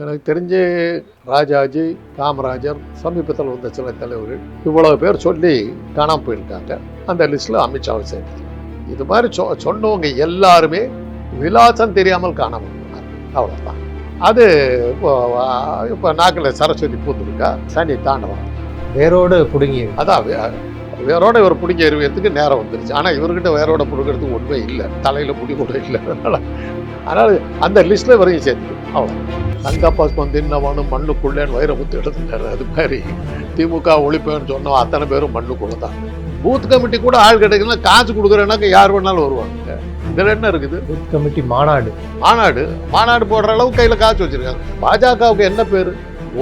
எனக்கு தெரிஞ்சு ராஜாஜி காமராஜர் சமீபத்தில் வந்த சில தலைவர்கள் இவ்வளவு பேர் சொல்லி காணாம போயிருக்காங்க. அந்த லிஸ்ட்டில் அமித்ஷாவை சேர்த்து இது மாதிரி சொ சொன்னவங்க எல்லாருமே விலாசம் தெரியாமல் காணாமல் போனார் அவ்வளோதான் அது இப்போ இப்போ நாக்கில் சரஸ்வதி பூத்துருக்கா சனி தாண்டவம். வேரோடு பிடுங்கி அதான் வேரோட இவர் பிடிக்க எறிவதுக்கு நேரம் வந்துருச்சு. ஆனால் இவர்கிட்ட வேரோட பிடிக்கிறதுக்கு உண்மை இல்லை. தலையில் முடி கூட இல்லை. அதனால அதனால அந்த லிஸ்ட்டில் வரையும் சேர்த்துக்கணும் அவ்வளோ தங்கப்பாஸ் தின்னவனும் மண்ணுக்குள்ளேன்னு வைரமுத்து எடுத்துட்டாரு. அது மாதிரி திமுக ஒழிப்பேன்னு சொன்னோம் அத்தனை பேரும் மண்ணுக்குள்ள தான். பூத் கமிட்டி கூட ஆள் கிடைக்கல காசு கொடுக்குறேன்னாக்க யார் வேணாலும் வருவாங்க. இதில் என்ன இருக்குது? பூத் கமிட்டி மாநாடு. மாநாடு? மாநாடு போடுற அளவுக்கு கையில் காசு வச்சிருக்காங்க. பாஜகவுக்கு என்ன பேர்?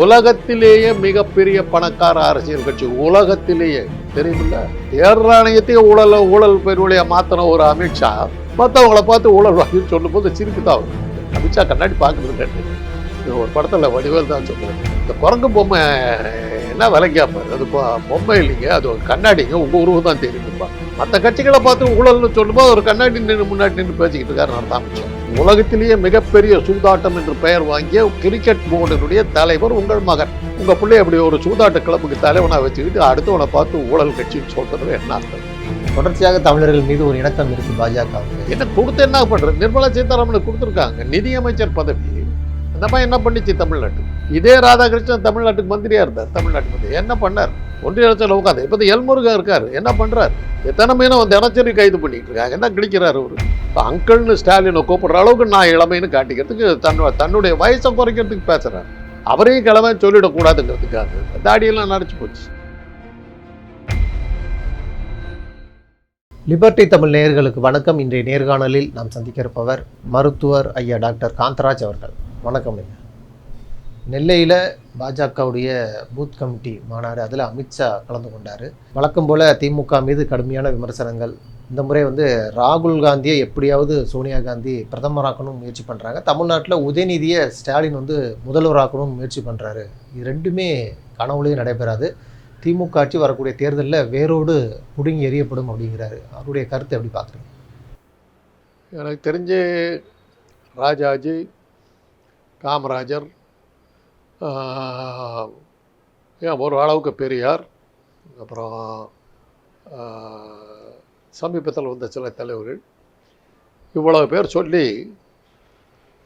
உலகத்திலேயே மிகப்பெரிய பணக்கார அரசியல் கட்சி. உலகத்திலேயே. தெரியுமில்ல? தேர்தல் ஆணையத்தையே ஊழல் ஊழல் பெருவழியா மாத்தின ஒரு அமித்ஷா மற்றவங்கள பார்த்து ஊழல் வாங்கின்னு சொல்லும் போது சிரிப்பு தான் வரும். அமித்ஷா கண்ணாடி பார்க்கறது கேட்டு ஒரு படத்தில் வடிவேல் தான் சொல்லுவேன் இந்த குரங்கு பொம்மை என்ன விலை கேட்பாரு அது பொம்மை இல்லைங்க அது ஒரு கண்ணாடிங்க. உங்கள் உருவம் தான் தெரியுதுப்பா மற்ற கட்சிகளை பார்த்து ஊழல்னு சொல்லும்போது ஒரு கண்ணாடி நின்று முன்னாடி நின்று பேசிக்கிட்டு இருக்காரு நான் தான் உலகத்திலேயே மிகப்பெரிய சூதாட்டம் என்று பெயர் வாங்கிய கிரிக்கெட் போர்டினுடைய தலைவர் உங்கள் மகன். உங்கள் பிள்ளை அப்படி ஒரு சூதாட்ட கிளப்புக்கு தலைவனாக வச்சுக்கிட்டு அடுத்தவனை பார்த்து ஊழல் கட்சின்னு சொல்கிறது என்ன அர்த்தம்? தொடர்ச்சியாக தமிழர்கள் மீது ஒரு இணக்கம் இருக்கு பாஜக என்ன கொடுத்து என்ன பண்றது? நிர்மலா சீதாராமனுக்கு கொடுத்துருக்காங்க. நிதியமைச்சர் பதவி. இந்த மாதிரி என்ன பண்ணிச்சு தமிழ்நாட்டு இதே ராதாகிருஷ்ணன் தமிழ்நாட்டுக்கு மந்திரியா இருந்தார். தமிழ்நாட்டு மந்திரி. என்ன பண்ணார்? ஒன்றிய அரசில் உட்காந்து இப்போ எல்முருகா இருக்காரு. என்ன பண்றாரு? எத்தனை மீனும் தினச்சரி கைது பண்ணிட்டு இருக்காங்க. என்ன கிடைக்கிறார் அவரு? இப்போ அங்கிள்னு ஸ்டாலினை கூப்பிடுற அளவுக்கு நான் இளமைன்னு காட்டிக்கிறதுக்கு தன்னோட தன்னுடைய வயசை குறைக்கிறதுக்கு பேசுறாரு. அவரையும் கிளம்ப சொல்லிடக்கூடாதுங்கிறதுக்காக. தாடியெல்லாம் நடிச்சு போச்சு. லிபர்டி தமிழ் நேயர்களுக்கு வணக்கம். இன்றைய நேர்காணலில் நாம் சந்திக்க இருப்பவர் மருத்துவர் ஐயா டாக்டர் காந்தராஜ் அவர்கள். வணக்கம் ஐயா. நெல்லையில் பாஜகவுடைய பூத் கமிட்டி மாநாடு அதில் அமித்ஷா கலந்து கொண்டார். வழக்கம் போல் திமுக மீது கடுமையான விமர்சனங்கள். இந்த முறை வந்து ராகுல் காந்தியை எப்படியாவது சோனியா காந்தி பிரதமராக்கணும் முயற்சி பண்ணுறாங்க தமிழ்நாட்டில் உதயநிதியை ஸ்டாலின் வந்து முதல்வராக்கணும் முயற்சி பண்ணுறாரு இது ரெண்டுமே கனவுலேயும் நடைபெறாது. திமுக ஆட்சி வரக்கூடிய தேர்தலில் வேரோடு முடுங்கி எறியப்படும் அப்படிங்கிறாரு. அவருடைய கருத்தை எப்படி பார்க்குறீங்க? எனக்கு தெரிஞ்சு ராஜாஜி காமராஜர் ஏன் ஒரு அளவுக்கு பெரியார் அப்புறம் சமீபத்தில் வந்த சில தலைவர்கள் இவ்வளவு பேர் சொல்லி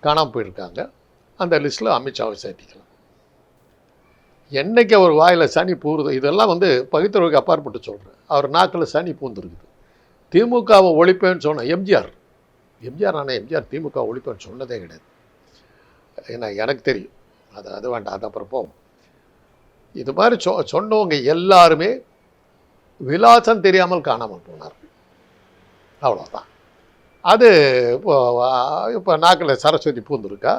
காணாமல் போயிருக்காங்க. அந்த லிஸ்ட்டில் அமித்ஷாவை சேர்த்திக்கலாம். என்றைக்கு அவர் வாயில் சனி பூருது இதெல்லாம் வந்து பகுத்தறிவுக்கு அப்பாற்பட்டு சொல்கிறேன் அவர் நாக்கில் சனி பூந்துருக்குது. திமுகவை ஒழிப்பேன்னு சொன்ன எம்ஜிஆர். எம்ஜிஆர் ஆனால் எம்ஜிஆர் திமுக ஒழிப்பேன்னு சொன்னதே கிடையாது. ஏன்னா எனக்கு தெரியும். அது அது வேண்டாம். அது அப்புறம் போவோம். இது மாதிரி சொ சொன்னவங்க எல்லாருமே விலாசம் தெரியாமல் காணாமல் போனார் அவ்வளோதான் அது இப்போ இப்போ நாக்கில் சரஸ்வதி பூந்துருக்கா?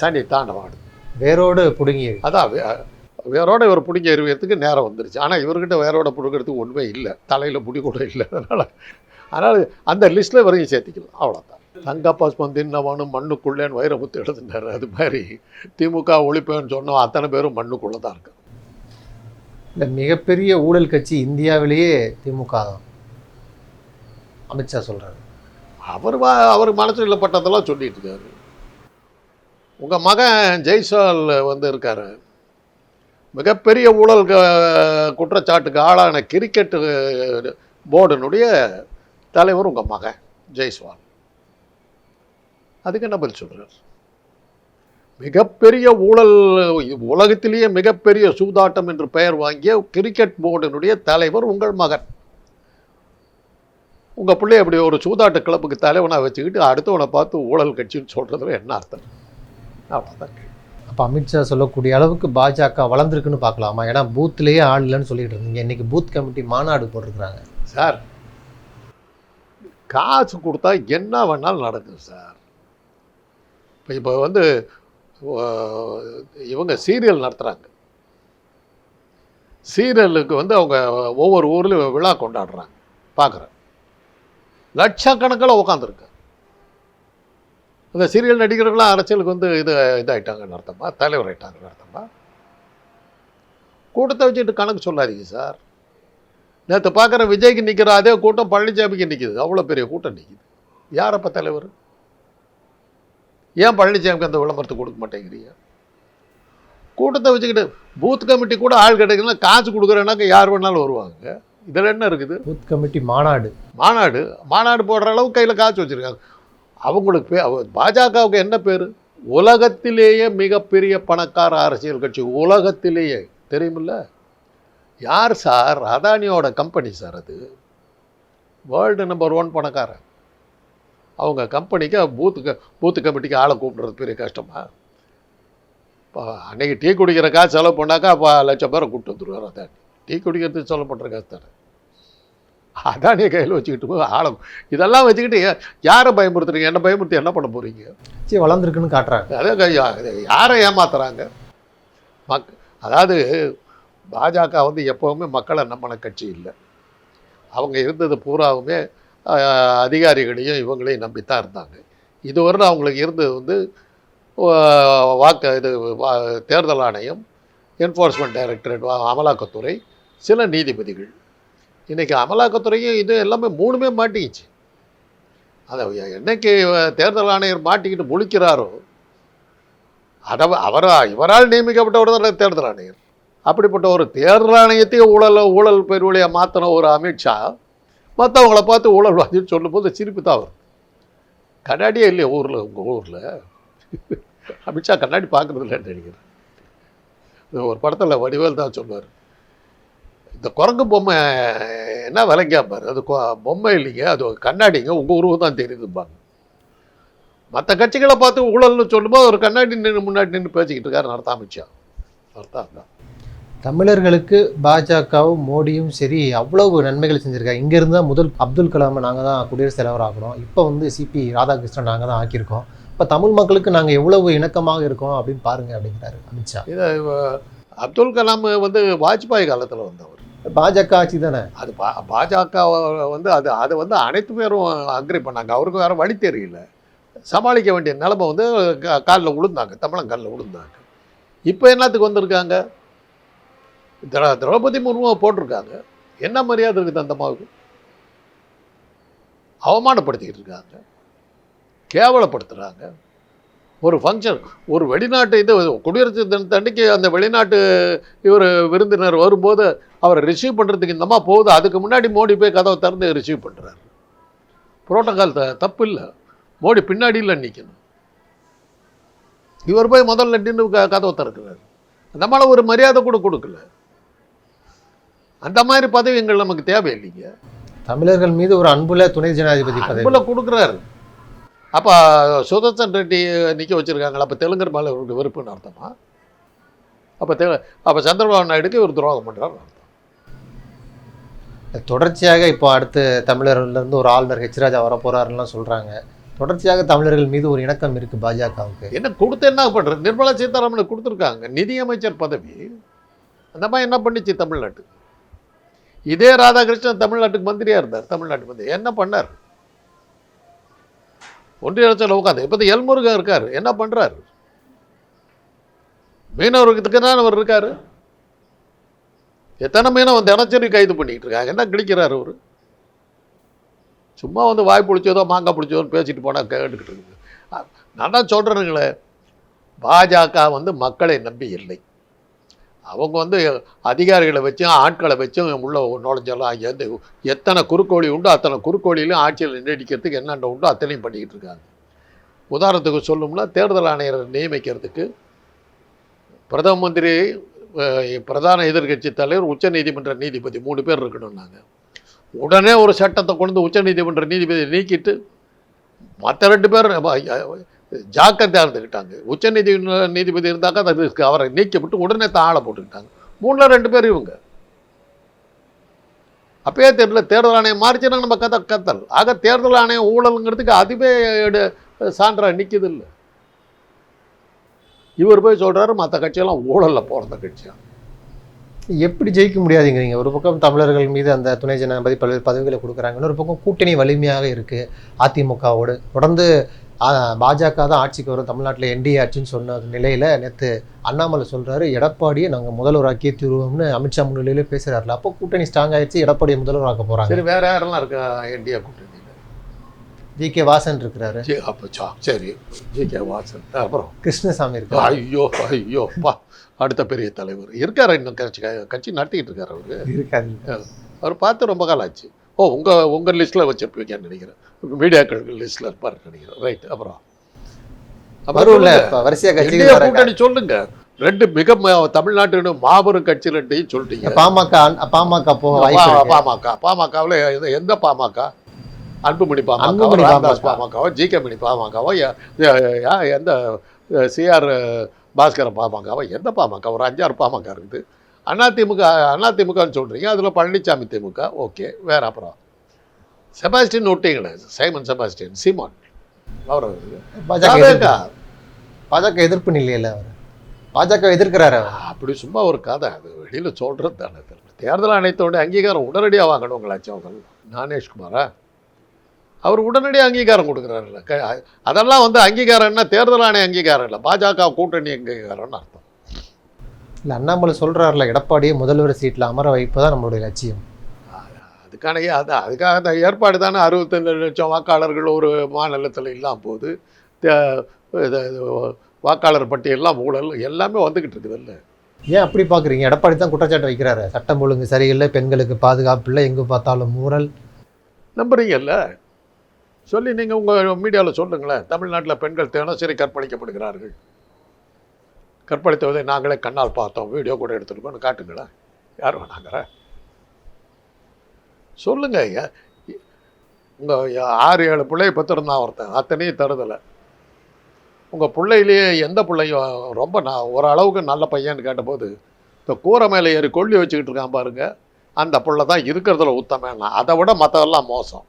சனி தாண்டவாடு வேரோடு புடுங்கி. அதான் வேரோட இவர் பிடிக்க எறிவதுக்கு நேரம் வந்துருச்சு. ஆனால் இவர்கிட்ட வேரோட பிடிக்கிறதுக்கு உண்மை இல்லை. தலையில் முடி கூட இல்லை. அதனால் அதனால் அந்த லிஸ்ட்டில் வரையும் சேர்த்திக்கலாம் அவ்வளோதான் தங்கப்பாஸ் தின்னவனும் மண்ணுக்குள்ளேன்னு வைரமுத்து எடுத்துட்டாரு அது மாதிரி திமுக ஒழிப்பேன்னு சொன்னோம். அத்தனை பேரும் மண்ணுக்குள்ளே தான் இருக்கு இந்த மிகப்பெரிய ஊழல் கட்சி இந்தியாவிலேயே திமுக தான். அமித்ஷா சொல்றாரு. அவர் அவர் மனசில் பட்டதெல்லாம் சொல்லிட்டு இருக்காரு. உங்கள் மகன் ஜெய்சால் வந்து இருக்கார். மிகப்பெரிய ஊழல் குற்றச்சாட்டுக்கு ஆளான கிரிக்கெட்டு போர்டினுடைய தலைவர் உங்கள் மகன் ஜெய்ஸ்வால் அதுக்கு என்ன பதில் சொல்கிறார் மிகப்பெரிய ஊழல் உலகத்திலேயே மிகப்பெரிய சூதாட்டம் என்று பெயர் வாங்கிய கிரிக்கெட் போர்டினுடைய தலைவர் உங்கள் மகன். உங்கள் பிள்ளை அப்படி ஒரு சூதாட்ட கிளப்புக்கு தலைவனாக வச்சுக்கிட்டு அடுத்தவனை பார்த்து ஊழல் கட்சின்னு சொல்கிறதுல என்ன அர்த்தம்? அவ்வளோதான் அப்போ அமித்ஷா சொல்லக்கூடிய அளவுக்கு பாஜக வளர்ந்துருக்குன்னு பார்க்கலாமா? ஏன்னா பூத்லேயே ஆள் இல்லைன்னு சொல்லிட்டு இருந்தீங்க. இன்னைக்கு பூத் கமிட்டி மாநாடு போட்டிருக்கிறாங்க. சார் காசு கொடுத்தா என்ன வேணாலும் நடக்கும் சார். இப்போ இப்போ வந்து இவங்க சீரியல் நடத்துகிறாங்க சீரியலுக்கு வந்து அவங்க ஒவ்வொரு ஊர்லேயும் விழா கொண்டாடுறாங்க. பார்க்குறேன் லட்சக்கணக்கில் உட்காந்துருக்கு அந்த சீரியல் நடிகர்கள்லாம் அரசியலுக்கு வந்து இது இதாயிட்டாங்கன்னு அர்த்தமா? தலைவர் ஆயிட்டாங்கன்னு அர்த்தமா? கூட்டத்தை வச்சுட்டு கணக்கு சொல்லாதீங்க சார். நேற்று பார்க்குற விஜய்க்கு நிற்கிற அதே கூட்டம் பழனிசாமிக்கு நிற்கிது அவ்வளோ பெரிய கூட்டம் நிற்கிது யார் அப்போ தலைவர்? ஏன் பழனிசாமிக்கு அந்த விளம்பரத்தை கொடுக்க மாட்டேங்கிறீங்க? கூட்டத்தை வச்சுக்கிட்டு பூத் கமிட்டி கூட ஆள் கிடைக்கலன்னா காசு கொடுக்குறேன்னாக்க யார் வேணாலும் வருவாங்க. இதில் என்ன இருக்குது? பூத் கமிட்டி மாநாடு. மாநாடு. மாநாடு போடுற அளவுக்கு கையில் காசு வச்சுருக்காங்க. அவங்களுக்கு பே அவ- பாஜகவுக்கு என்ன பேர்? உலகத்திலேயே மிகப்பெரிய பணக்கார அரசியல் கட்சி. உலகத்திலேயே. தெரியுமில்ல? யார் சார்? அதானியோட கம்பெனி சார் அது. வேர்ல்டு நம்பர் ஒன் பணக்காரன். அவங்க கம்பெனிக்கு பூத்து பூத்து கமிட்டிக்கு ஆளை கூப்பிடுறது பெரிய கஷ்டமா? இப்போ அன்றைக்கி டீ குடிக்கிற காசு செலவு பண்ணாக்கா அப்போ லட்சம் பேரை கூப்பிட்டு வந்துருவார் அதானி. டீ குடிக்கிறதுக்கு செலவு பண்ணுற காசு தானே. அதானியை கையில் வச்சுக்கிட்டு போய் ஆளை இதெல்லாம் வச்சுக்கிட்டு யாரை பயமுறுத்துறீங்க? என்ன பயமுறுத்தி என்ன பண்ண போகிறீங்க சரி வளர்ந்துருக்குன்னு காட்டுறாங்க. அதே யாரை ஏமாத்துறாங்க? மக் அதாவது பாஜக வந்து எப்போவுமே மக்களை நம்பின கட்சி இல்லை. அவங்க இருந்தது பூராவுமே அதிகாரிகளையும் இவங்களையும் நம்பித்தான் இருந்தாங்க. இதுவரை அவங்களுக்கு இருந்தது வந்து வாக்கு இது தேர்தல் ஆணையம் என்ஃபோர்ஸ்மெண்ட் டைரக்டரேட் அமலாக்கத்துறை சில நீதிபதிகள். இன்றைக்கி அமலாக்கத்துறையும் இது எல்லாமே மூணுமே மாட்டிக்கிச்சு. அதை என்னைக்கு தேர்தல் ஆணையர் மாட்டிக்கிட்டு முழிக்கிறாரோ அதை அவரா இவரால் நியமிக்கப்பட்டவர் தான் தேர்தல் ஆணையர். அப்படிப்பட்ட ஒரு தேர்தல் ஆணையத்தையே ஊழல் ஊழல் பெருவழியாக மாற்றின ஒரு அமித்ஷா மற்றவங்கள பார்த்து ஊழல்வாதின்னு சொல்லும்போது சிரிப்பு தான் வரும் கண்ணாடியே இல்லையா ஊரில் உங்கள் ஊரில்? அமித்ஷா கண்ணாடி பார்க்குறதில்லன்னு நினைக்கிறேன். ஒரு படத்தில் வடிவேல் தான் சொல்லுவார் இந்த குரங்கு பொம்மை என்ன விலைக்கா பாரு. அது கொ- பொம்மை இல்லைங்க அது கண்ணாடிங்க. உங்கள் உருவம் தான் தெரியுதும்பாங்க. மற்ற கட்சிகளை பார்த்து ஊழல்னு சொல்லும்போது ஒரு கண்ணாடி நின்று முன்னாடி நின்று பேசிக்கிட்டு இருக்காரு நடத்தா அமித்ஷா அதான் தமிழர்களுக்கு பாஜகவும் மோடியும் சரி அவ்வளவு நன்மைகள் செஞ்சுருக்காங்க. இங்கேருந்து தான் முதல் அப்துல் கலாமை நாங்கள் தான் குடியரசுத் தலைவர் ஆகணும். இப்போ வந்து சிபி ராதாகிருஷ்ணன் நாங்கள் தான் ஆக்கியிருக்கோம். இப்போ தமிழ் மக்களுக்கு நாங்கள் எவ்வளவு இணக்கமாக இருக்கோம் அப்படின்னு பாருங்க அப்படிங்கிறாரு அமித்ஷா. இதை அப்துல் கலாம் வந்து வாஜ்பாய் காலத்தில் வந்தவர். பாஜக ஆட்சி தானே? அது பா பாஜக வந்து அது அதை வந்து அனைத்து பேரும் அக்ரி பண்ணாங்க. அவருக்கு வேறு வழி தெரியல. சமாளிக்க வேண்டிய நிலமை வந்து காலில் விழுந்தாங்க தமிழன் காலில் விழுந்தாங்க இப்போ என்னத்துக்கு வந்திருக்காங்க? திர திரௌபதி முர்முவை போட்டிருக்காங்க. என்ன மரியாதை இருக்குது அந்த அம்மாவுக்கு? அவமானப்படுத்திக்கிட்டு இருக்காங்க. கேவலப்படுத்துகிறாங்க ஒரு ஃபங்க்ஷன் ஒரு வெளிநாட்டு இது குடியரசு தினத்தன்னைக்கு அந்த வெளிநாட்டு இவர் விருந்தினர் வரும்போது அவரை ரிசீவ் பண்ணுறதுக்கு இந்த அம்மா போகுது. அதுக்கு முன்னாடி மோடி போய் கதவை திறந்து ரிசீவ் பண்ணுறாரு புரோட்டோகால் த தப்பு இல்லை மோடி பின்னாடியில் நிற்கணும் இவர் போய் முதல்ல நின்று க கதவை திறக்கிறாரு. அந்த அம்மாவை ஒரு மரியாதை கூட கொடுக்கல. அந்த மாதிரி பதவிகள் நமக்கு தேவையில்லைங்க. தமிழர்கள் மீது ஒரு அன்புல துணை ஜனாதிபதி அன்புல கொடுக்குறாரு. அப்போ சுதர்சன் ரெட்டி நிற்க வச்சுருக்காங்களா? அப்போ தெலுங்கர் மேலே இவருக்கு வெறுப்புன்னு அர்த்தமா? அப்போ தெ அப்போ சந்திரபாபு நாயுடுக்கு இவர் துரோகம் பண்ணுறாரு அர்த்தம். தொடர்ச்சியாக இப்போ அடுத்து தமிழர்கள்ல இருந்து ஒரு ஆளுநர் ஹெச்ராஜா வர போறாருலாம் சொல்றாங்க. தொடர்ச்சியாக தமிழர்கள் மீது ஒரு இணக்கம் இருக்கு பாஜகவுக்கு. என்ன கொடுத்து என்ன பண்ணுறது நிர்மலா சீதாராமனுக்கு கொடுத்துருக்காங்க. நிதியமைச்சர் பதவி. அந்த மாதிரி என்ன பண்ணிச்சு தமிழ்நாட்டு இதே ராதாகிருஷ்ணன் தமிழ்நாட்டுக்கு மந்திரியா இருந்தார். தமிழ்நாட்டு மந்திரி. என்ன பண்ணார்? ஒன்றிய அரசில் உட்காந்து இப்போ எல்முருகன் இருக்கார். என்ன பண்ணுறாரு மீனவர்களுக்கு தான் அவர் இருக்கார். எத்தனை மீனவன் தினச்சரி கைது பண்ணிக்கிட்டு இருக்காங்க? என்ன கிடைக்கிறார் அவர்? சும்மா வந்து வாய் பிடிச்சதோ மாங்காய் பிடிச்சதோன்னு பேசிட்டு போனால் கேட்டுக்கிட்டு இருக்குது. நான் தான் சொல்கிறேனுங்களே பாஜக வந்து மக்களை நம்பி இல்லை. அவங்க வந்து அதிகாரிகளை வச்சும் ஆட்களை வச்சும் உள்ள நுழைஞ்செல்லாம் எந்த எத்தனை குறுக்கோழி உண்டோ அத்தனை குறுக்கோழியிலும் ஆட்சியில் நீடிக்கிறதுக்கு என்னென்ன உண்டோ அத்தனையும் பண்ணிக்கிட்டு இருக்காங்க. உதாரணத்துக்கு சொல்லணும்னா தேர்தல் ஆணையரை நியமிக்கிறதுக்கு பிரதம மந்திரி பிரதான எதிர்க்கட்சி தலைவர் உச்சநீதிமன்ற நீதிபதி மூணு பேர் இருக்கணும்னாங்க உடனே ஒரு சட்டத்தை கொண்டு உச்சநீதிமன்ற நீதிபதியை நீக்கிட்டு மற்ற ரெண்டு பேர் ஜாக்கிரதையாக இருந்துக்கிட்டாங்க உச்சநீதி நீதிபதி இருந்தாக்கா அது அவரை நீக்கப்பட்டு உடனே தான் ஆளை போட்டுக்கிட்டாங்க. மூணில் ரெண்டு பேர் இவங்க. அப்பயே தெரியல தேர்தல் ஆணையம் மாறிச்சுன்னா நம்ம கதை கத்தல். ஆக தேர்தல் ஆணையம் ஊழலுங்கிறதுக்கு அதுவே சான்றா நிற்கிது இல்லை இவர் போய் சொல்றாரு மற்ற கட்சியெல்லாம் ஊழலில் போகிறத கட்சியாக எப்படி ஜெயிக்க முடியாதுங்கிறீங்க. ஒரு பக்கம் தமிழர்கள் மீது அந்த துணை ஜனாதிபதி பல்வேறு பதவிகளை கொடுக்குறாங்க. இன்னொரு பக்கம் கூட்டணி வலிமையாக இருக்கு. அதிமுகவோடு. தொடர்ந்து பாஜக தான் ஆட்சிக்கு வரும். தமிழ்நாட்டில் என்டிஏ ஆட்சின்னு சொன்ன நிலையில் நேற்று அண்ணாமலை சொல்கிறாரு எடப்பாடியை நாங்கள் முதல்வராக்கியே தீர்வோம்னு அமித்ஷா முன்னிலையிலே பேசுறாருல. அப்போ கூட்டணி ஸ்ட்ராங் ஆயிடுச்சு எடப்பாடியை முதல்வராக்க போகிறாங்க சரி வேறு யாரெல்லாம் இருக்கா என்டிஏ கூட்டணி? ஜி கே வாசன் இருக்கிறாரு. ஜி அப்போ சரி. G K Vasan. அப்புறம்? கிருஷ்ணசாமி இருக்காரு. ஐயோ ஐயோ பா அடுத்த பெரிய தலைவர். இருக்காரு இன்னும் கட்சி கட்சி நடத்திக்கிட்டு இருக்காரு அவரு? இருக்காரு. அவர் பார்த்து ரொம்ப காலம் ஆச்சு. ஓ உங்கள் உங்கள் லிஸ்ட்டில் வச்சுருப்பீங்கன்னு நினைக்கிறேன். மீடியாக்கள் லிஸ்ட்டில் இருப்பார் நினைக்கிறேன். ரைட் அப்புறம்? கூட்டணி சொல்லுங்க. ரெண்டு மிக தமிழ்நாட்டின் மாபெரும் கட்சி ரெண்டையும் சொல்லிட்டீங்க பாமக பாமக போக வாய்ப்பு பா- இருக்கு. பாமக பாமகவில் எந்த பாமக? அன்புமணி பாமக அன்புமணி ராமதாஸ் பாமக. பாமகவோ ஜி கே மணி பாமகவோ எந்த சிஆர் பாஸ்கரன் பாமகவோ எந்த பாமக ஒரு அஞ்சாறு பாமக இருக்குது. அதிமுக அதிமுகன்னு சொல்றீங்க. அதுல பழனிசாமி திமுக. ஓகே வேற அப்புறம். செபாஸ்டின் விட்டீங்களே சைமன் செபாஸ்டின் சீமான். அவர் பாஜக பாஜக எதிர்ப்பு நிலையில அவர். பாஜக எதிர்க்கிறாரு அப்படி சும்மா ஒரு கதை. அது வெளியில சொல்றது தானே தேர்தல் ஆணையத்தோட அங்கீகாரம் உடனடியாக வாங்கணுங்களாச்சும் அவங்க ஞானேஷ்குமாரா அவர் உடனடியாக அங்கீகாரம் கொடுக்குறாருல்ல க- அதெல்லாம் வந்து அங்கீகாரம்னா தேர்தல் ஆணைய அங்கீகாரம் இல்லை. பாஜக கூட்டணி அங்கீகாரம்னு அர்த்தம். இல்ல அண்ணாமலை சொல்றாருல எடப்பாடியை முதல்வர் சீட்ல அமர வைப்பதான் நம்மளுடைய லட்சியம். அதுக்கான அது அதுக்காக அந்த ஏற்பாடு தானே அறுபத்தஞ்சு லட்சம் வாக்காளர்கள் ஒரு மாநிலத்தில் இல்லாமல் போகுது. தே- இது- இது வாக்காளர் பட்டியல்லாம் ஊழல் எல்லாமே வந்துக்கிட்டு இருக்குது இல்லை. ஏன் அப்படி பாக்குறீங்க? எடப்பாடி தான் குற்றச்சாட்டு வைக்கிறாரு. சட்டம் ஒழுங்கு சரியில்லை பெண்களுக்கு பாதுகாப்பு இல்லை எங்கு பார்த்தாலும் ஊழல். நம்புறீங்கல்ல சொல்லி நீங்கள் உங்கள் மீடியாவில் சொல்லுங்களேன். தமிழ்நாட்டில் பெண்கள் தினசரி கற்பழிக்கப்படுகிறார்கள். கற்பழித்தவதை நாங்களே கண்ணால் பார்த்தோம். வீடியோ கூட எடுத்துருக்கோம்னு காட்டுங்களேன். யார் வேணாங்கிற சொல்லுங்க ஐயா. உங்கள் ஆறு ஏழு பிள்ளை பத்திருந்தான் ஒருத்தன். அத்தனையும் தருதலை. உங்கள் பிள்ளையிலேயே எந்த பிள்ளையும் ரொம்ப நான் ஓரளவுக்கு நல்ல பையன்னு கேட்டபோது இந்த கூரை மேலே ஏறி கொள்ளி வச்சுக்கிட்டு இருக்கான் பாருங்க. அந்த பிள்ளை தான் இருக்கிறதுல உத்தமன்னா. அதை விட மற்றதெல்லாம் மோசம்.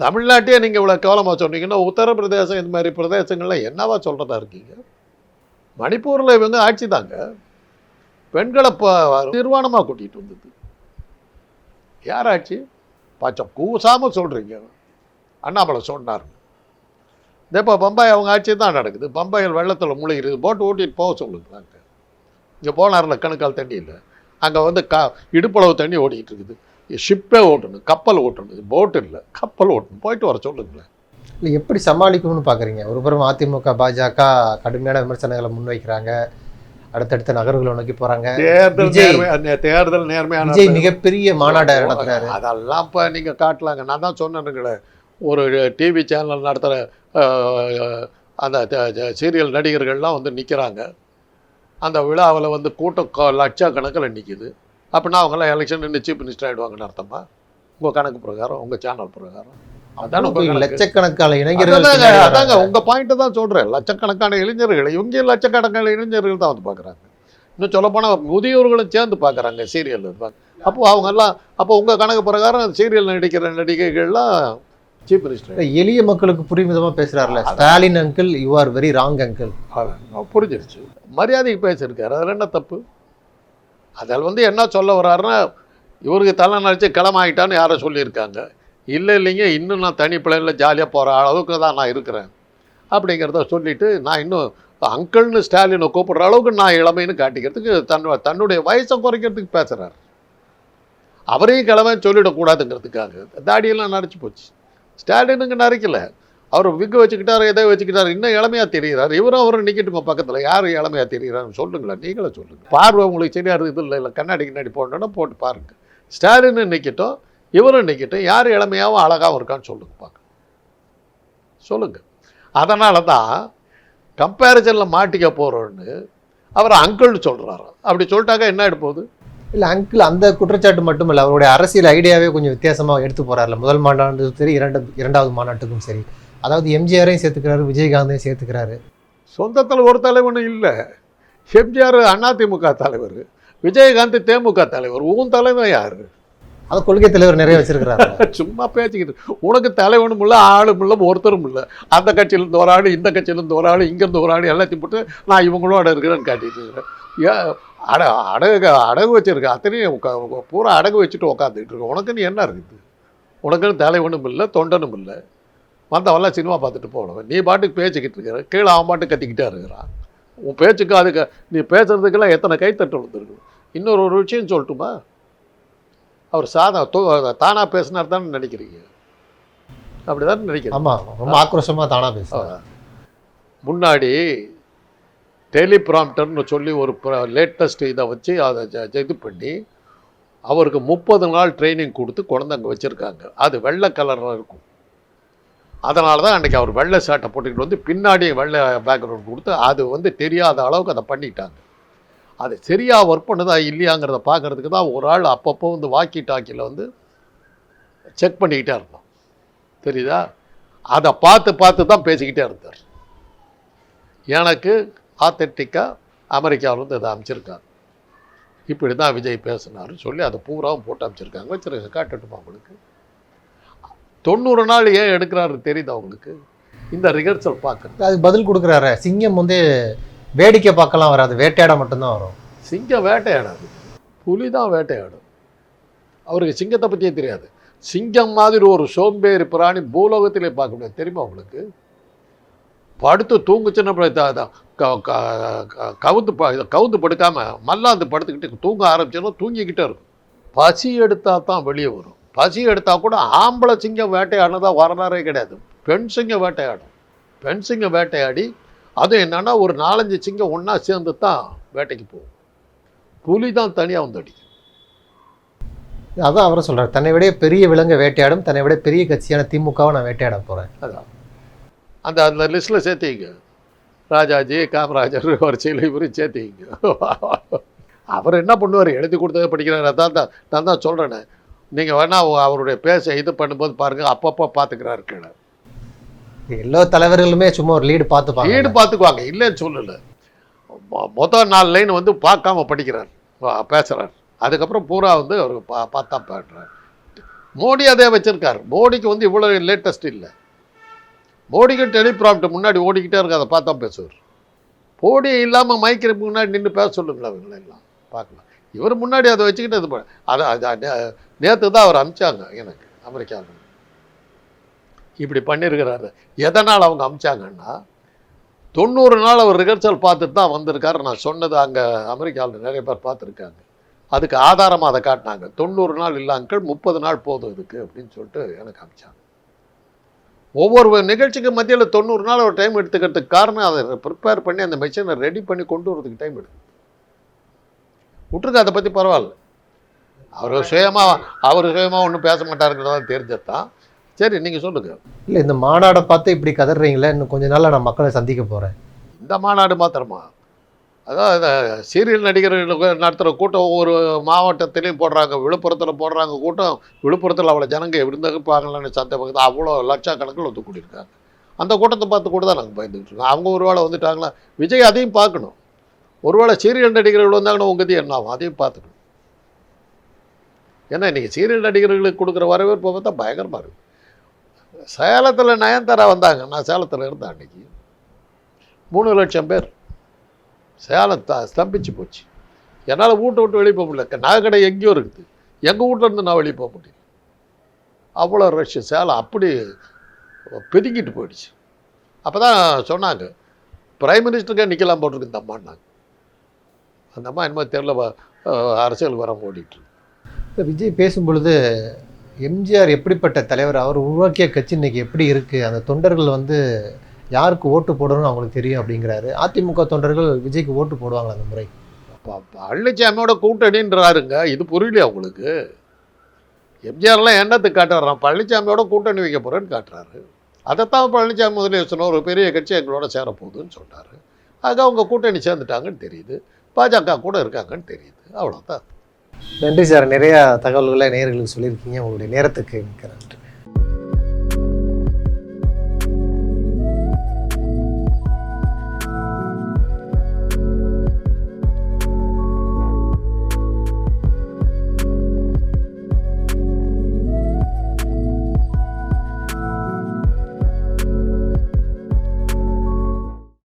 தமிழ்நாட்டையே நீங்கள் இவ்வளோ கேவலமாக சொன்னீங்கன்னா உத்தரப்பிரதேசம் இந்த மாதிரி பிரதேசங்கள்ல என்னவா சொல்கிறதா இருக்கீங்க? மணிப்பூரில் இவங்க ஆட்சி தாங்க. பெண்களை இப்போ நிர்வாணமாக கூட்டிகிட்டு வந்தது. யார் ஆட்சி? பச்சை கூசாமல் சொல்கிறீங்க அண்ணாமலை சொன்னார். இப்போ பம்பாய் அவங்க ஆட்சி தான் நடக்குது. பம்பாயில் வெள்ளத்தில் முழுகிறது போட்டு ஓட்டிட்டு போக சொல்லுங்களாங்க இங்கே போனார்ல கணுக்கால் தண்ணி இல்லை அங்கே வந்து க இடுப்பளவு தண்ணி ஓடிக்கிட்டு இருக்குது. ஷிப்பே ஓட்டணும் கப்பல் ஓட்டணும் போட் இல்லை கப்பல் ஓட்டணும். போயிட்டு வர சொல்லுங்களேன். இல்லை எப்படி சமாளிக்கணும்னு பார்க்குறீங்க ஒரு புறம் அதிமுக பாஜக கடுமையான விமர்சனங்களை முன்வைக்கிறாங்க. அடுத்தடுத்த நகர்வுகளை நோக்கி போறாங்க. தேர்தல் தேர்தல் நேர்மையான விஜய் மிகப்பெரிய மாநாடு நடத்துறாரு. அதெல்லாம் இப்போ நீங்கள் காட்டலாங்க. நான் தான் சொன்னேனுங்களே. ஒரு டிவி சேனல் நடத்துகிற அந்த சீரியல் நடிகர்கள்லாம் வந்து நிற்கிறாங்க அந்த விழாவில் வந்து கூட்டம் லட்சக்கணக்கில் நிற்கிது அப்படின்னா அவங்கெல்லாம் எலெக்ஷன் நின்று சீஃப் மினிஸ்டர் ஆகிடுவாங்கன்னு அர்த்தமா? உங்கள் கணக்கு பிரகாரம் உங்கள் சேனல் பிரகாரம். அதான். லட்சக்கணக்கான இளைஞர்கள் அதாங்க பின்னாடி அதாங்க வராங்க. உங்க பாயிண்ட் தான் சொல்றேன். லட்சக்கணக்கான இளைஞர்கள் இவங்க லட்சக்கணக்கான இளைஞர்கள் தான் வந்து பார்க்குறாங்க இன்னும் சொல்லப்போனால் முதியோர்களும் சேர்ந்து பார்க்குறாங்க சீரியல் அப்போ அவங்க எல்லாம் அப்போ உங்க கணக்கு பிரகாரம் சீரியல் நடிக்கிற நடிகைகள்லாம் சீஃப் மினிஸ்டர் எளிய மக்களுக்கு புரியும் விதமா பேசுறாருல Stalin uncle you are very wrong uncle புரிஞ்சிருச்சு. மரியாதைக்கு பேசியிருக்காரு அதில் என்ன தப்பு? அதில் வந்து என்ன சொல்ல வர்றாருன்னா இவருக்கு தலை நினச்சி கிளமாயிட்டான்னு யாரோ சொல்லியிருக்காங்க. இல்லை இல்லைங்க இன்னும் நான் தனி பிள்ளைகளில் ஜாலியாக போகிற அளவுக்கு தான் நான் இருக்கிறேன். அப்படிங்கிறத சொல்லிவிட்டு நான் இன்னும் அங்கிள்னு ஸ்டாலினை கூப்பிடுற அளவுக்கு நான் இளமைன்னு காட்டிக்கிறதுக்கு தன் தன்னுடைய வயசை குறைக்கிறதுக்கு பேசுகிறார் அவரையும் கிளம்பன்னு சொல்லிடக்கூடாதுங்கிறதுக்காக தாடியெல்லாம் நரைச்சி போச்சு. ஸ்டாலினுங்க நரைக்கலை. அவர் விக்கு வச்சுக்கிட்டாரு எதை வச்சுக்கிட்டாரு. இன்னும் இளமையாக தெரிகிறார். இவரும் அவரும் நிற்கட்டுங்க பக்கத்தில்? யார் இளமையாக தெரிகிறாருன்னு சொல்லுங்களேன். நீங்களே சொல்லுங்கள் பார்வை உங்களுக்கு சரியாக இருக்குது இல்லை இல்லை கண்ணாடி கண்ணாடி போடணுன்னா போட்டு பாருங்க. ஸ்டாலின் நிற்கட்டும் இவரும் நிற்கட்டும் யார் இளமையாகவும் அழகாகவும் இருக்கான்னு சொல்லுங்க பார்க்க சொல்லுங்கள் அதனால தான் கம்பேரிசனில் மாட்டிக்க போகிறோன்னு அவர் அங்கிள்னு சொல்கிறாரு அப்படி சொல்லிட்டாக்க என்ன ஆகிட போகுது? இல்லை அங்கிள் அந்த குற்றச்சாட்டு மட்டும் இல்லை அவருடைய அரசியல் ஐடியாவே கொஞ்சம் வித்தியாசமாக எடுத்து போகிறார்ல முதல் மாநாட்டுக்கும் சரி இரண்டு இரண்டாவது மாநாட்டுக்கும் சரி. அதாவது எம்ஜிஆரையும் சேர்த்துக்கிறாரு விஜயகாந்தையும் சேர்த்துக்கிறாரு. சொந்தத்தில் ஒரு தலைவனும் இல்லை. எம்ஜிஆர் அதிமுக தலைவர் விஜயகாந்த் தேமுக தலைவர் உன் தலைவன் யார்? அது கொள்கை தலைவர் நிறைய வச்சிருக்கிறாரு. சும்மா பேசிக்கிட்டு உனக்கு தலைவனும் இல்லை ஆளும் இல்லை ஒருத்தரும் இல்லை. அந்த கட்சியிலேருந்து ஒரு ஆள் இந்த கட்சியிலேருந்து ஒரு ஆள் இங்கேருந்து ஒரு ஆள் எல்லாத்தையும் போட்டு நான் இவங்களோட இருக்கிறேன்னு காட்டிட்டு இருக்கிறேன். அட அடகு அடகு வச்சிருக்க அத்தனையும் பூரா அடகு வச்சுட்டு உட்காந்துக்கிட்டு இருக்க. உனக்குன்னு என்ன இருக்குது? உனக்குன்னு தலைவனும் இல்லை தொண்டனும் இல்லை. வந்தவெல்லாம் சினிமா பார்த்துட்டு போனவன் நீ பாட்டுக்கு பேசிக்கிட்டு இருக்கிற. கீழே அவன் பாட்டுக்கு கத்திக்கிட்டே இருக்கிறான். உன் பேச்சுக்கு அதுக்கு நீ பேசுறதுக்கெல்லாம் எத்தனை கைத்தட்டு வந்துருக்கு இன்னொரு ஒரு விஷயம் சொல்லட்டுமா? அவர் சாதா தானாக பேசினார் தானே நினைக்கிறீங்க? அப்படிதான் நினைக்கிறேன். ஆமா ரொம்ப ஆக்ரோஷமா தானா பேசுறாரு. முன்னாடி டெலிப்ராம்டர்னு சொல்லி ஒரு லேட்டஸ்ட் இதை வச்சு அதை இது பண்ணி அவருக்கு முப்பது நாள் ட்ரைனிங் கொடுத்து கொண்டு அங்கே வச்சுருக்காங்க. அது வெள்ளை கலரில் இருக்கும். அதனால தான் அன்றைக்கி அவர் வெள்ளை ஷர்ட்டை போட்டுக்கிட்டு வந்து பின்னாடி வெள்ளை பேக்ரவுண்ட் கொடுத்து அது வந்து தெரியாத அளவுக்கு அதை பண்ணிட்டாங்க. அது சரியாக ஒர்க் பண்ணுதா இல்லையாங்கிறத பார்க்குறதுக்கு தான் ஒரு ஆள் அப்பப்போ வந்து வாக்கி டாக்கியில் வந்து செக் பண்ணிக்கிட்டே இருந்தோம். தெரியுதா? அதை பார்த்து பார்த்து தான் பேசிக்கிட்டே இருந்தார். எனக்கு ஆத்தென்டிக்காக அமெரிக்காவிலேருந்து இதை அமைச்சிருக்காங்க. இப்படி தான் விஜய் பேசினாரு சொல்லி அதை பூராவும் போட்டு அமைச்சிருக்காங்க. வச்சுருங்க காட்டட்டுமா உங்களுக்கு? தொண்ணூறு நாள் ஏன் எடுக்கிறாரு தெரியுது அவங்களுக்கு இந்த ரிஹர்சல் பார்க்குறது அது பதில் கொடுக்குறாரு. சிங்கம் வந்து வேடிக்கை பார்க்கலாம் வராது. வேட்டையாட மட்டும்தான் வரும். சிங்கம் வேட்டையாடாது. புலி தான் வேட்டையாடும். அவருக்கு சிங்கத்தை பற்றியே தெரியாது. சிங்கம் மாதிரி ஒரு சோம்பேறி பிராணி பூலோகத்திலே பார்க்க முடியாது. தெரியுமா உங்களுக்கு? படுத்து தூங்குச்சுன்னா அப்புறம் த- த- க- க- க- கவுந்து கவுந்து படுக்காம மல்லாந்து படுத்துக்கிட்டு தூங்க ஆரம்பிச்சோன்னா தூங்கிக்கிட்டே இருக்கும். பசி எடுத்தா தான் வெளியே வரும். பசி எடுத்தா கூட ஆம்பளை சிங்கம் வேட்டையாடினதா வரலாறே கிடையாது. பெண் சிங்கம் வேட்டையாடும். பெண் சிங்கம் வேட்டையாடி அது என்னன்னா ஒரு நாலஞ்சு சிங்கம் ஒன்றா சேர்ந்து தான் வேட்டைக்கு போகும். புலி தான் தனியாக வந்து அடிக்கும் அதான் அவரும் சொல்றாரு. தன்னை விட பெரிய விலங்கை வேட்டையாடும் தன்னை விட பெரிய கட்சியான திமுகவை நான் வேட்டையாட போறேன். அதான். அந்த அந்த லிஸ்ட்டில் சேர்த்திங்க. ராஜாஜி காமராஜர் வரிசையில் இவரும் சேர்த்திங்க. அவர் என்ன பண்ணுவார்? எழுதி கொடுத்ததை படிக்கிறார். அதான் தான் நான் தான் சொல்கிறேனே நீங்கள் வேணா அவருடைய பேச இது பண்ணும்போது பாருங்கள் அப்பப்போ பார்த்துக்கிறாரு கீழே. எல்லா தலைவர்களுமே சும்மா ஒரு லீடு பார்த்துப்பாங்க. ஈடு பார்த்துக்குவாங்க. இல்லைன்னு சொல்லலை. மொ- மொதல் நாலு லைன் வந்து பார்க்காம படிக்கிறார். பேசுறார். அதுக்கப்புறம் பூரா வந்து அவர் பா பார்த்தா பாடுறார். மோடி அதே வச்சிருக்கார். மோடிக்கு வந்து இவ்வளோ லேட்டஸ்ட் இல்லை. மோடிக்கு டெலிப்ராம்ப்ட் முன்னாடி ஓடிக்கிட்டே இருக்கு அதை பார்த்தா பேசுவார். மோடி இல்லாமல் மைக்கிறதுக்கு முன்னாடி நின்று பேச சொல்லுங்களா இவங்களை எல்லாம் பார்க்கலாம் இவர் முன்னாடி அதை வச்சுக்கிட்டு இது பண்ண அதை நேற்று தான் அவர் அமிச்சாங்க எனக்கு அமெரிக்காவுக்கு. இப்படி பண்ணியிருக்கிறாரு எதனால் அவங்க அமிச்சாங்கன்னா தொண்ணூறு நாள் அவர் ரிஹர்சல் பார்த்துட்டு தான் வந்திருக்காரு. நான் சொன்னது அங்கே அமெரிக்காவில் நிறைய பேர் பார்த்துருக்காங்க. அதுக்கு ஆதாரமாக அதை காட்டினாங்க. தொண்ணூறு நாள் இல்லை முப்பது நாள் போதும் இதுக்கு அப்படின்னு சொல்லிட்டு எனக்கு அமிச்சாங்க. ஒவ்வொரு நிகழ்ச்சிக்கு மத்தியில் தொண்ணூறு நாள் ஒரு டைம் எடுத்துக்கிறதுக்கு காரணம் அதை ப்ரிப்பேர் பண்ணி அந்த மிஷினை ரெடி பண்ணி கொண்டு வரதுக்கு டைம் எடுக்கும் விட்டுருங்க அதை பற்றி பரவாயில்ல. அவர் சுயமாக அவர் சுயமாக ஒன்றும் பேச மாட்டாருங்கிறதா தெரிஞ்சதான் சரி நீங்கள் சொல்லுங்கள் இல்ல இந்த மாநாடை பார்த்து இப்படி கதறீங்களே இன்னும் கொஞ்ச நாள்ல நான் மக்களை சந்திக்க போறேன். இந்த மாநாடு மாத்திரமா? அதான் இந்த சீரியல் நடிகர்களுக்கு நடத்துகிற கூட்டம் ஒவ்வொரு மாவட்டத்திலையும் போடுறாங்க விழுப்புரத்தில் போடுறாங்க கூட்டம் விழுப்புரத்தில் அவ்வளோ ஜனங்க இருந்திருப்பாங்களான்னு சந்தை பக்கத்தில் அவ்வளோ லட்சக்கணக்கில் வந்து கூட்டியிருக்காங்க அந்த கூட்டத்தை பார்த்து கூட தான் நாங்கள் பயந்துக்கிட்டு இருக்கோம். அவங்க ஒரு வேளை வந்துட்டாங்களா? விஜய் அதையும் பார்க்கணும். ஒருவேளை சீரியல் நடிகர்கள் வந்தாங்கன்னா உங்கள் கதி என்ன ஆகும்? அதையும் பார்த்துக்கணும். ஏன்னா இன்றைக்கி சீரியல் நடிகர்களுக்கு கொடுக்குற வரவேற்பு பார்த்தா பயங்கரமாக இருக்குது சேலத்தில் நயன்தாரா வந்தாங்க. நான் சேலத்தில் இருந்தேன் அன்றைக்கி மூணு லட்சம் பேர். சேலம் த ஸ்தம்பிச்சு போச்சு. என்னால் வீட்டை விட்டு வெளியே போக முடியல. நகைக்கடை எங்கேயோ இருக்குது. எங்கள் வீட்டில் இருந்து நான் வெளியே போக முடியல. அவ்வளோ ரஷ் சேலம் அப்படி பிதுங்கிட்டு போயிடுச்சு. அப்போ தான் சொன்னாங்க பிரைம் மினிஸ்டருக்கே நிற்கலாம் போட்டிருக்கு இந்த அம்மான்னாங்க அந்த அம்மா என்னமோ தெரில அரசியலுக்கு வர ஓடிட்டு. இப்ப விஜய் பேசும் பொழுது எம்ஜிஆர் எப்படிப்பட்ட தலைவர் அவர் உருவாக்கிய கட்சி இன்னைக்கு எப்படி இருக்கு? அந்த தொண்டர்கள் வந்து யாருக்கு ஓட்டு போடணும்னு அவங்களுக்கு தெரியும் அப்படிங்கிறாரு. அதிமுக தொண்டர்கள் விஜய்க்கு ஓட்டு போடுவாங்க அந்த முறை? அப்ப பழனிசாமியோட கூட்டணின்றாருங்க. இது புரியலையா உங்களுக்கு? எம்ஜிஆர்லாம் என்னத்துக்கு காட்டுறான் பழனிசாமியோட கூட்டணி வைக்க போகிறேன்னு காட்டுறாரு. அதைத்தான் பழனிசாமி முதலே சொன்ன ஒரு பெரிய கட்சி எங்களோட சேரப்போகுதுன்னு சொன்னார். ஆக அவங்க கூட்டணி சேர்ந்துட்டாங்கன்னு தெரியுது. பாஜக கூட இருக்காங்கன்னு தெரியுது. அவ்வளோதான் நன்றி சார். நிறையா தகவல்களை நேர்களுக்கு சொல்லியிருக்கீங்க. உங்களுடைய நேரத்துக்கு மிக்க நன்றி.